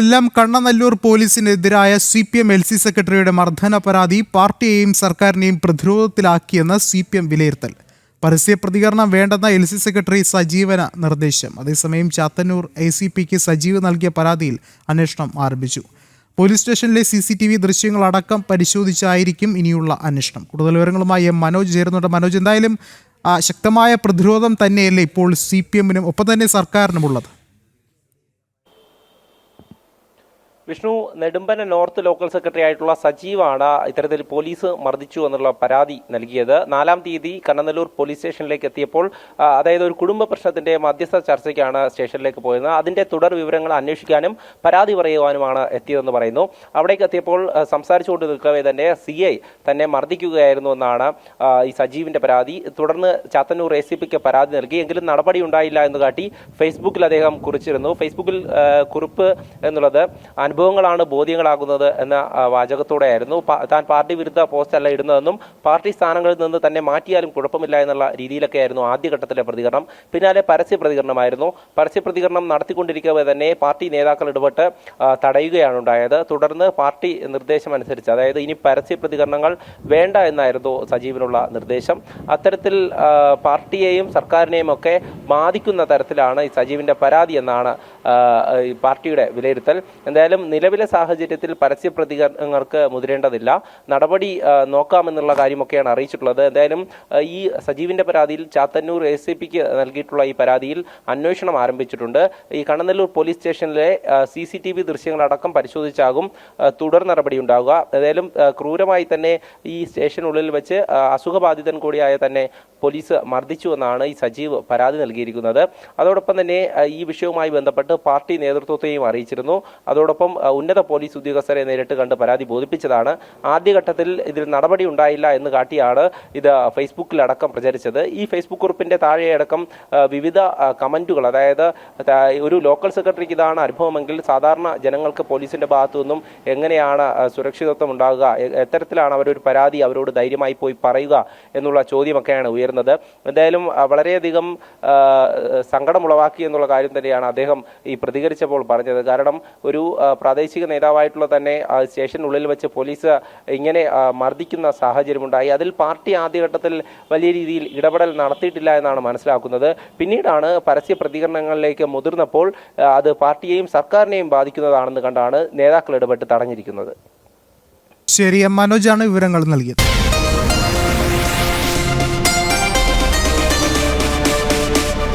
കൊല്ലം Kannanallur പോലീസിനെതിരായ C P M L C സെക്രട്ടറിയുടെ മർദ്ദന പരാതി പാർട്ടിയെയും സർക്കാരിനെയും പ്രതിരോധത്തിലാക്കിയെന്ന് സി പി എം വിലയിരുത്തൽ. പരസ്യ പ്രതികരണം വേണ്ടെന്ന എൽ സി സെക്രട്ടറി സജീവന നിർദ്ദേശം. അതേസമയം ചാത്തന്നൂർ എ സി പിക്ക് സജീവ് നൽകിയ പരാതിയിൽ അന്വേഷണം ആരംഭിച്ചു. പോലീസ് സ്റ്റേഷനിലെ സി സി ടി വി ദൃശ്യങ്ങളടക്കം പരിശോധിച്ചായിരിക്കും ഇനിയുള്ള അന്വേഷണം. കൂടുതൽ വിവരങ്ങളുമായി എം മനോജ് ചേരുന്നുണ്ട്. മനോജ് എന്തായാലും ശക്തമായ പ്രതിരോധം തന്നെയല്ലേ ഇപ്പോൾ സി പി എമ്മിനും ഒപ്പം തന്നെ സർക്കാരിനുമുള്ളത്? Vishnu Nedumbana north local secretary ആയിട്ടുള്ള സജീവാണ് ഇത്തരത്തിൽ പോലീസ് മർദ്ദിച്ചു എന്നുള്ള പരാതി നൽകിയത്. നാലാം തീയതി കണ്ണനല്ലൂർ പോലീസ് സ്റ്റേഷനിലേക്ക് എത്തിയപ്പോൾ അതായത് ഒരു കുടുംബ പ്രശ്നത്തിന്റെ മധ്യസ്ഥ ചർച്ചയ്ക്കാണ് സ്റ്റേഷനിലേക്ക് പോയത്. അതിന്റെ തുടർ വിവരങ്ങൾ അന്വേഷിക്കാനും പരാതി പറയുവാനുമാണ് എത്തിയതെന്ന് പറയുന്നു. അവിടേക്ക് എത്തിയപ്പോൾ സംസാരിച്ചുകൊണ്ട് നിൽക്കവേ തന്നെ സി ഐ തന്നെ മർദ്ദിക്കുകയായിരുന്നു എന്നാണ് ഈ സജീവിന്റെ പരാതി. തുടർന്ന് ചാത്തന്നൂർ എ സി പിക്ക് പരാതി നൽകി. എങ്കിലും നടപടി ഉണ്ടായില്ല എന്ന് കാട്ടി ഫേസ്ബുക്കിൽ അദ്ദേഹം കുറിച്ചിരുന്നു. ഫേസ്ബുക്കിൽ കുറിപ്പ് എന്നുള്ളത് അനുഭവങ്ങളാണ് ബോധ്യങ്ങളാകുന്നത് എന്ന വാചകത്തോടെയായിരുന്നു. താൻ പാർട്ടി വിരുദ്ധ പോസ്റ്റല്ല ഇടുന്നതെന്നും പാർട്ടി സ്ഥാനങ്ങളിൽ നിന്ന് തന്നെ മാറ്റിയാലും കുഴപ്പമില്ല എന്നുള്ള രീതിയിലൊക്കെയായിരുന്നു ആദ്യഘട്ടത്തിലെ പ്രതികരണം. പിന്നാലെ പരസ്യ പ്രതികരണമായിരുന്നു. പരസ്യ പ്രതികരണം നടത്തിക്കൊണ്ടിരിക്കവേ തന്നെ പാർട്ടി നേതാക്കൾ ഇടപെട്ട് തടയുകയാണ് ഉണ്ടായത്. തുടർന്ന് പാർട്ടി നിർദ്ദേശം അനുസരിച്ച് അതായത് ഇനി പരസ്യ പ്രതികരണങ്ങൾ വേണ്ട എന്നായിരുന്നു സജീവിനുള്ള നിർദ്ദേശം. അത്തരത്തിൽ പാർട്ടിയെയും സർക്കാരിനെയും ഒക്കെ ബാധിക്കുന്ന തരത്തിലാണ് ഈ സജീവിന്റെ പരാതി എന്നാണ് പാർട്ടിയുടെ വിലയിരുത്തൽ. എന്തായാലും നിലവിലെ സാഹചര്യത്തിൽ പരസ്യ പ്രതികരണങ്ങൾക്ക് മുതിരേണ്ടതില്ല. നടപടി നോക്കാമെന്നുള്ള കാര്യമൊക്കെയാണ് അറിയിച്ചിട്ടുള്ളത്. എന്തായാലും ഈ സജീവിന്റെ പരാതിയിൽ ചാത്തന്നൂർ എ സി പിക്ക് നൽകിയിട്ടുള്ള ഈ പരാതിയിൽ അന്വേഷണം ആരംഭിച്ചിട്ടുണ്ട്. ഈ കണ്ണനല്ലൂർ പോലീസ് സ്റ്റേഷനിലെ സി സി ടി വി ദൃശ്യങ്ങളടക്കം പരിശോധിച്ചാകും തുടർ നടപടി ഉണ്ടാവുക ഏതായാലും ക്രൂരമായി തന്നെ ഈ സ്റ്റേഷനുള്ളിൽ വെച്ച് അസുഖബാധിതൻ കൂടിയായ തന്നെ പോലീസ് മർദ്ദിച്ചു എന്നാണ് ഈ സജീവ് പരാതി നൽകിയിരിക്കുന്നത്. അതോടൊപ്പം തന്നെ ഈ വിഷയവുമായി ബന്ധപ്പെട്ട് പാർട്ടി നേതൃത്വത്തെയും അറിയിച്ചിരുന്നു. അതോടൊപ്പം ഉന്നത പോലീസ് ഉദ്യോഗസ്ഥരെ നേരിട്ട് കണ്ട് പരാതി ബോധിപ്പിച്ചതാണ്. ആദ്യഘട്ടത്തിൽ ഇതിൽ നടപടി ഉണ്ടായില്ല എന്ന് കാട്ടിയാണ് ഇത് ഫേസ്ബുക്കിലടക്കം പ്രചരിച്ചത്. ഈ ഫേസ്ബുക്ക് കുറിപ്പിന്റെ താഴെയടക്കം വിവിധ കമന്റുകൾ അതായത് ഒരു ലോക്കൽ സെക്രട്ടറിക്ക് ഇതാണ് അനുഭവമെങ്കിൽ സാധാരണ ജനങ്ങൾക്ക് പോലീസിന്റെ ഭാഗത്തു നിന്നും എങ്ങനെയാണ് സുരക്ഷിതത്വം ഉണ്ടാകുക എത്തരത്തിലാണ് അവരൊരു പരാതി അവരോട് ധൈര്യമായി പോയി പറയുക എന്നുള്ള ചോദ്യമൊക്കെയാണ് ഉയർന്നത് എന്തായാലും വളരെയധികം സങ്കടമുളവാക്കി എന്നുള്ള കാര്യം തന്നെയാണ് അദ്ദേഹം ഈ പ്രതികരിച്ചപ്പോൾ പറഞ്ഞത്. കാരണം ഒരു പ്രാദേശിക നേതാവായിട്ടുള്ള തന്നെ സ്റ്റേഷനുള്ളിൽ വെച്ച് പോലീസ് ഇങ്ങനെ മർദ്ദിക്കുന്ന സാഹചര്യമുണ്ടായി. അതിൽ പാർട്ടി ആദ്യഘട്ടത്തിൽ വലിയ രീതിയിൽ ഇടപെടൽ നടത്തിയിട്ടില്ല എന്നാണ് മനസ്സിലാക്കുന്നത്. പിന്നീടാണ് പരസ്യ പ്രതികരണങ്ങളിലേക്ക് മുതിർന്നപ്പോൾ അത് പാർട്ടിയെയും സർക്കാരിനെയും ബാധിക്കുന്നതാണെന്ന് കണ്ടാണ് നേതാക്കൾ ഇടപെട്ട് തടഞ്ഞിരിക്കുന്നത്. ശരി മനോജാണ് വിവരങ്ങൾ നൽകിയത്.